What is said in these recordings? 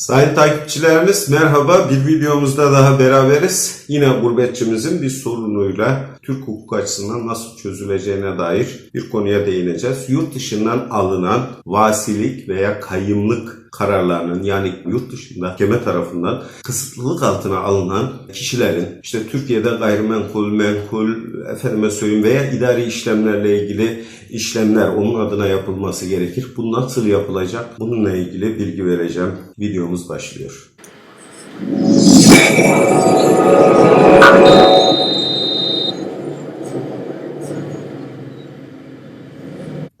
Sayın takipçilerimiz merhaba. Bir videomuzda daha beraberiz. Yine gurbetçimizin bir sorunuyla Türk hukuk açısından nasıl çözüleceğine dair bir konuya değineceğiz. Yurt dışından alınan vasilik veya kayımlık kararlarının yani yurt dışında mahkeme tarafından kısıtlılık altına alınan kişilerin işte Türkiye'de gayrimenkul, menkul, efendime söyleyeyim veya idari işlemlerle ilgili işlemler onun adına yapılması gerekir. Bu nasıl yapılacak? Bununla ilgili bilgi vereceğim. Videomuz başlıyor.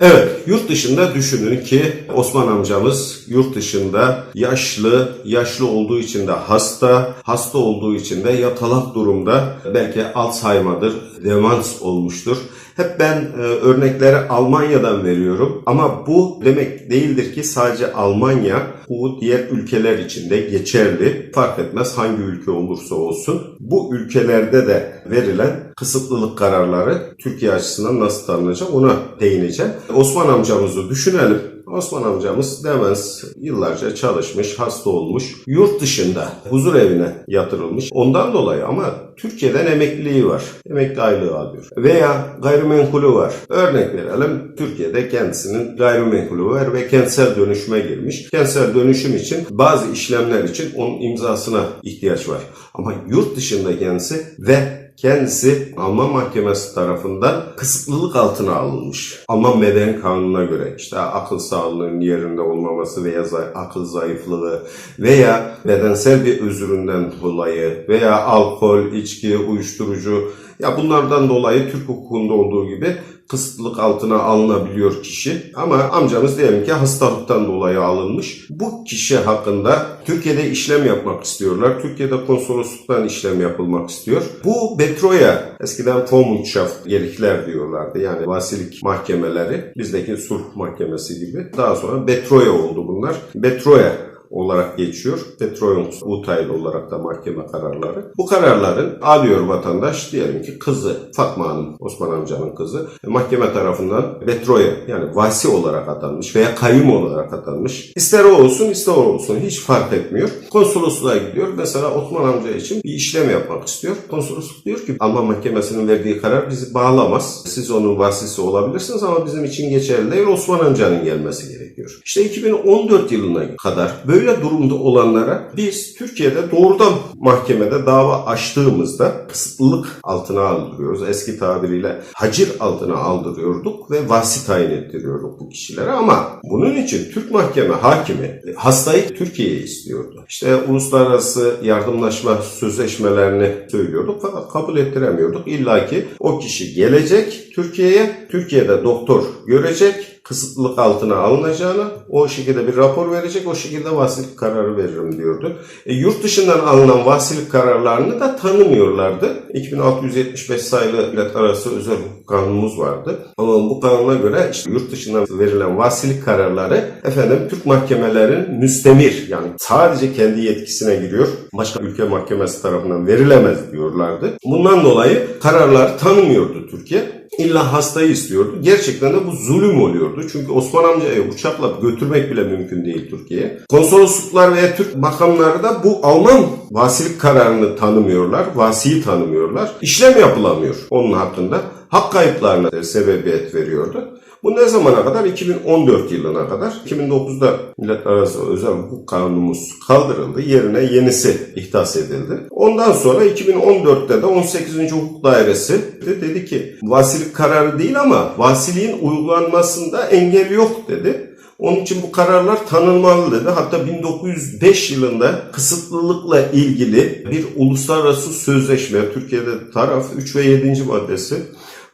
Evet, yurt dışında düşünün ki Osman amcamız yurt dışında yaşlı, yaşlı olduğu için de hasta, hasta olduğu için de yatalak durumda, belki Alzheimer'dır, demans olmuştur. Hep ben e, örnekleri Almanya'dan veriyorum ama bu demek değildir ki sadece Almanya, bu diğer ülkeler için de geçerli. Fark etmez hangi ülke olursa olsun. Bu ülkelerde de verilen kısıtlılık kararları Türkiye açısından nasıl tanınacak ona değineceğim. Osman amcamızı düşünelim. Osman amcamız demens yıllarca çalışmış, hasta olmuş. Yurt dışında huzur evine yatırılmış. Ondan dolayı ama Türkiye'den emekliliği var. Emekli aylığı alıyor. Veya gayrimenkulü var. Örnek verelim. Türkiye'de kendisinin gayrimenkulü var ve kentsel dönüşüme girmiş. Kentsel dönüşüm için bazı işlemler için onun imzasına ihtiyaç var. Ama yurt dışında kendisi ve Kendisi Alman mahkemesi tarafından kısıtlılık altına alınmış. Alman Meden Kanunu'na göre işte akıl sağlığının yerinde olmaması veya akıl zayıflığı veya bedensel bir özüründen dolayı veya alkol, içki, uyuşturucu ya bunlardan dolayı Türk hukukunda olduğu gibi kısıtlık altına alınabiliyor kişi. Ama amcamız diyelim ki hastalıktan dolayı alınmış. Bu kişi hakkında Türkiye'de işlem yapmak istiyorlar. Türkiye'de konsolosluktan işlem yapılmak istiyor. Bu Betroya, eskiden Vormundschaft yerikler diyorlardı. Yani vasilik mahkemeleri, bizdeki sulh mahkemesi gibi. Daha sonra Betroya oldu bunlar. Betroya olarak geçiyor. Petroleum Urteil olarak da mahkeme kararları. Bu kararların alıyor vatandaş diyelim ki kızı Fatma Hanım, Osman amcanın kızı mahkeme tarafından Betroya yani vasi olarak atanmış veya kayyum olarak atanmış. İster o olsun ister o olsun hiç fark etmiyor. Konsolosluğa gidiyor. Mesela Osman amca için bir işlem yapmak istiyor. Konsolosluk diyor ki Alman mahkemesinin verdiği karar bizi bağlamaz. Siz onun vasisi olabilirsiniz ama bizim için geçerli değil. Osman amcanın gelmesi gerekiyor. İşte 2014 yılına kadar böyle durumda olanlara biz Türkiye'de doğrudan mahkemede dava açtığımızda kısıtlılık altına aldırıyoruz. Eski tabiriyle hacir altına aldırıyorduk ve vasi tayin ettiriyorduk bu kişilere ama bunun için Türk mahkeme hakimi hastayı Türkiye'ye istiyordu. İşte uluslararası yardımlaşma sözleşmelerini söylüyorduk fakat kabul ettiremiyorduk. İlla ki o kişi gelecek Türkiye'ye, Türkiye'de doktor görecek, kısıtlılık altına alınacağını, o şekilde bir rapor verecek, o şekilde vasilik kararı veririm diyordu. E, yurt dışından alınan vasilik kararlarını da tanımıyorlardı. 2675 sayılı millet arası özel kanunumuz vardı. Ama bu kanuna göre işte yurt dışından verilen vasilik kararları efendim Türk mahkemelerin müstemir yani sadece kendi yetkisine giriyor. Başka ülke mahkemesi tarafından verilemez diyorlardı. Bundan dolayı kararları tanımıyordu Türkiye. İlla hastayı istiyordu. Gerçekten de bu zulüm oluyordu. Çünkü Osman amcayı uçakla götürmek bile mümkün değil Türkiye'ye. Konsolosluklar veya Türk makamları da bu Alman vasilik kararını tanımıyorlar. Vasiyi tanımıyorlar. İşlem yapılamıyor onun hakkında. Hak kayıplarına sebebiyet veriyordu. Bu ne zamana kadar? 2014 yılına kadar. 2009'da Millet Arası Özel Hukuk Kanunumuz kaldırıldı. Yerine yenisi ihdas edildi. Ondan sonra 2014'te de 18. Hukuk Dairesi de dedi ki vasilik kararı değil ama vasiliğin uygulanmasında engel yok dedi. Onun için bu kararlar tanınmalı dedi. Hatta 1905 yılında kısıtlılıkla ilgili bir uluslararası sözleşme, Türkiye'de taraf 3 ve 7. maddesi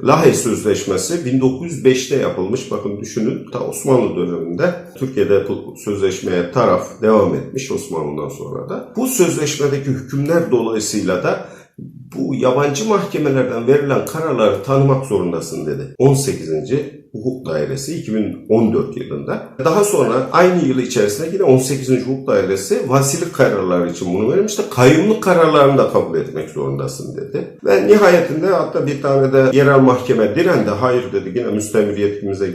Lahey Sözleşmesi 1905'te yapılmış. Bakın düşünün ta Osmanlı döneminde Türkiye'de bu sözleşmeye taraf devam etmiş Osmanlı'dan sonra da. Bu sözleşmedeki hükümler dolayısıyla da bu yabancı mahkemelerden verilen kararları tanımak zorundasın dedi. 18. Hukuk Dairesi 2014 yılında. Daha sonra aynı yıl içerisinde yine 18. Hukuk Dairesi vasilik kararları için bunu vermişti. Kayyumluk kararlarını da kabul etmek zorundasın dedi. Ve nihayetinde hatta bir tane de yerel mahkeme direndi. Hayır dedi yine müstemir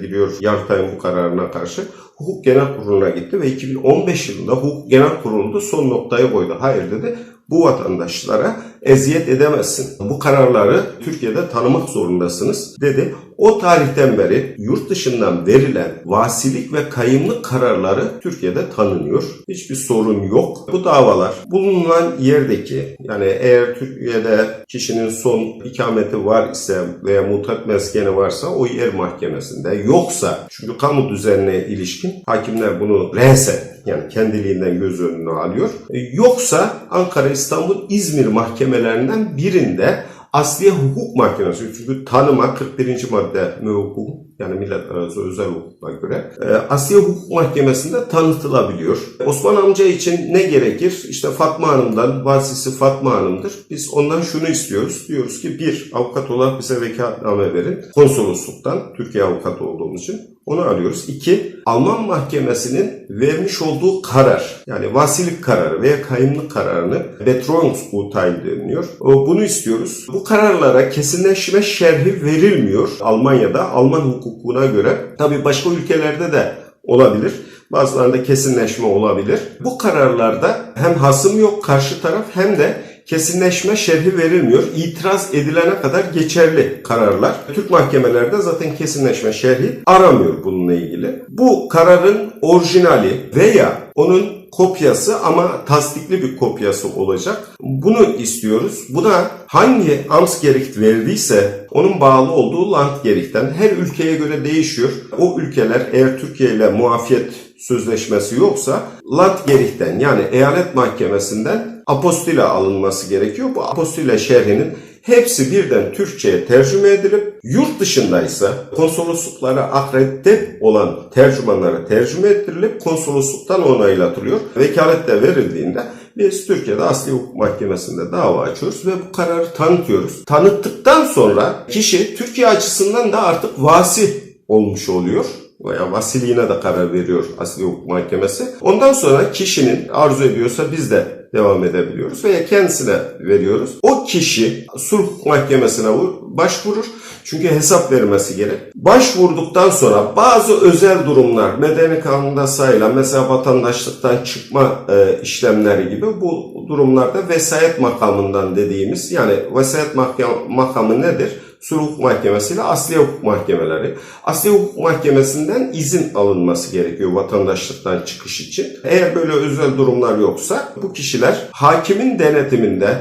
giriyor Yargıtay'ın bu kararına karşı. Hukuk Genel Kurulu'na gitti ve 2015 yılında Hukuk Genel Kurulu da son noktayı koydu. Hayır dedi bu vatandaşlara eziyet edemezsin. Bu kararları Türkiye'de tanımak zorundasınız dedi. O tarihten beri yurt dışından verilen vasilik ve kayımlık kararları Türkiye'de tanınıyor. Hiçbir sorun yok. Bu davalar bulunan yerdeki yani eğer Türkiye'de kişinin son ikameti var ise veya mutat meskeni varsa o yer mahkemesinde yoksa çünkü kamu düzenine ilişkin hakimler bunu rehsen yani kendiliğinden göz önüne alıyor. E, Yoksa Ankara, İstanbul, İzmir mahkemelerinden birinde Asliye Hukuk Mahkemesi çünkü tanıma 41. madde mühukuk yani millet arası özel hukuka göre e, Asliye Hukuk Mahkemesi'nde tanıtılabiliyor. Osman amca için ne gerekir? İşte Fatma Hanım'dan, vasisi Fatma Hanım'dır. Biz ondan şunu istiyoruz. Diyoruz ki bir, avukat olarak bize vekaletname verin. Konsolosluktan, Türkiye avukatı olduğumuz için. Onu alıyoruz. İki, Alman mahkemesinin vermiş olduğu karar, yani vasilik kararı veya kayımlık kararını Betreuungsurteil deniliyor. O, Bunu istiyoruz. Bu kararlara kesinleşme şerhi verilmiyor Almanya'da, Alman hukukuna göre. Tabii başka ülkelerde de olabilir. Bazılarında kesinleşme olabilir. Bu kararlarda hem hasım yok karşı taraf hem de kesinleşme şerhi verilmiyor. İtiraz edilene kadar geçerli kararlar. Türk mahkemelerde zaten kesinleşme şerhi aramıyor bununla ilgili. Bu kararın orijinali veya onun kopyası ama tasdikli bir kopyası olacak. Bunu istiyoruz. Buna hangi Amtsgericht verdiyse onun bağlı olduğu Landgericht'ten her ülkeye göre değişiyor. O ülkeler eğer Türkiye ile muafiyet sözleşmesi yoksa Landgericht'ten yani eyalet mahkemesinden apostille alınması gerekiyor. Bu apostille şerhinin hepsi birden Türkçe'ye tercüme edilip yurt dışındaysa konsolosluklara akredite olan tercümanlara tercüme ettirilip konsolosluktan onaylatılıyor. Vekalet de verildiğinde biz Türkiye'de Asli Hukuk Mahkemesi'nde dava açıyoruz ve bu kararı tanıtıyoruz. Tanıttıktan sonra kişi Türkiye açısından da artık vasi olmuş oluyor veya vasiliğine de karar veriyor Asli Hukuk Mahkemesi. Ondan sonra kişinin arzu ediyorsa biz de devam edebiliyoruz veya kendisine veriyoruz. O kişi sulh mahkemesine başvurur. Çünkü hesap vermesi gerek. Başvurduktan sonra bazı özel durumlar medeni kanunda sayılan mesela vatandaşlıktan çıkma e, işlemleri gibi bu durumlarda vesayet makamından dediğimiz yani vesayet makam, makamı nedir? Sulh Hukuk Mahkemesi ile Hukuk Mahkemeleri. Asliye Hukuk Mahkemesi'nden izin alınması gerekiyor vatandaşlıktan çıkış için. Eğer böyle özel durumlar yoksa bu kişiler hakimin denetiminde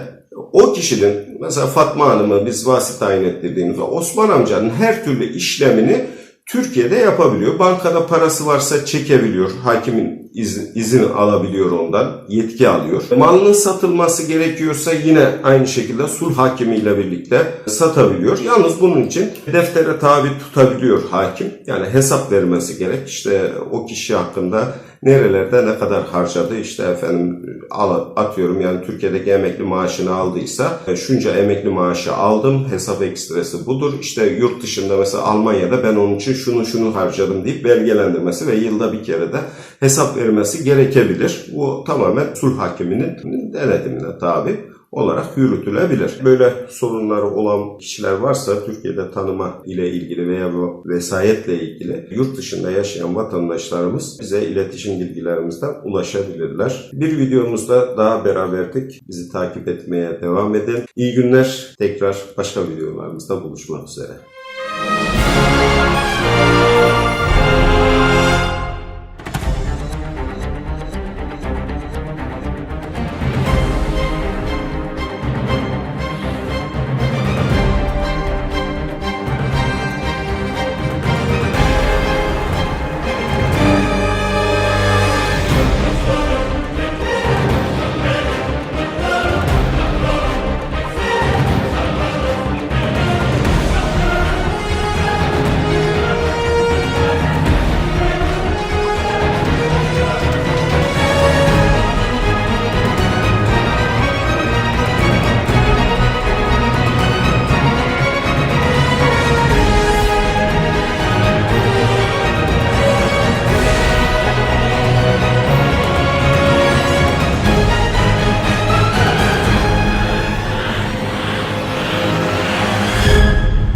o kişinin mesela Fatma Hanım'ı biz vasi tayin ettirdiğimizde Osman amcanın her türlü işlemini Türkiye'de yapabiliyor. Bankada parası varsa çekebiliyor. Hakimin izin, izin alabiliyor ondan. Yetki alıyor. Malının satılması gerekiyorsa yine aynı şekilde sulh hakimiyle birlikte satabiliyor. Yalnız bunun için deftere tabi tutabiliyor hakim. Yani hesap vermesi gerek. İşte o kişi hakkında nerelerde ne kadar harcadı? İşte efendim atıyorum yani Türkiye'deki emekli maaşını aldıysa e, şunca emekli maaşı aldım hesap ekstresi budur. İşte yurt dışında mesela Almanya'da ben onun için şunu şunu harcadım deyip belgelendirmesi ve yılda bir kere de hesap vermesi gerekebilir. Bu tamamen sulh hakiminin denetimine tabi olarak yürütülebilir. Böyle sorunları olan kişiler varsa Türkiye'de tanıma ile ilgili veya vesayetle ilgili yurt dışında yaşayan vatandaşlarımız bize iletişim bilgilerimizden ulaşabilirler. Bir videomuzda daha beraberdik. Bizi takip etmeye devam edin. İyi günler. Tekrar başka videolarımızda buluşmak üzere.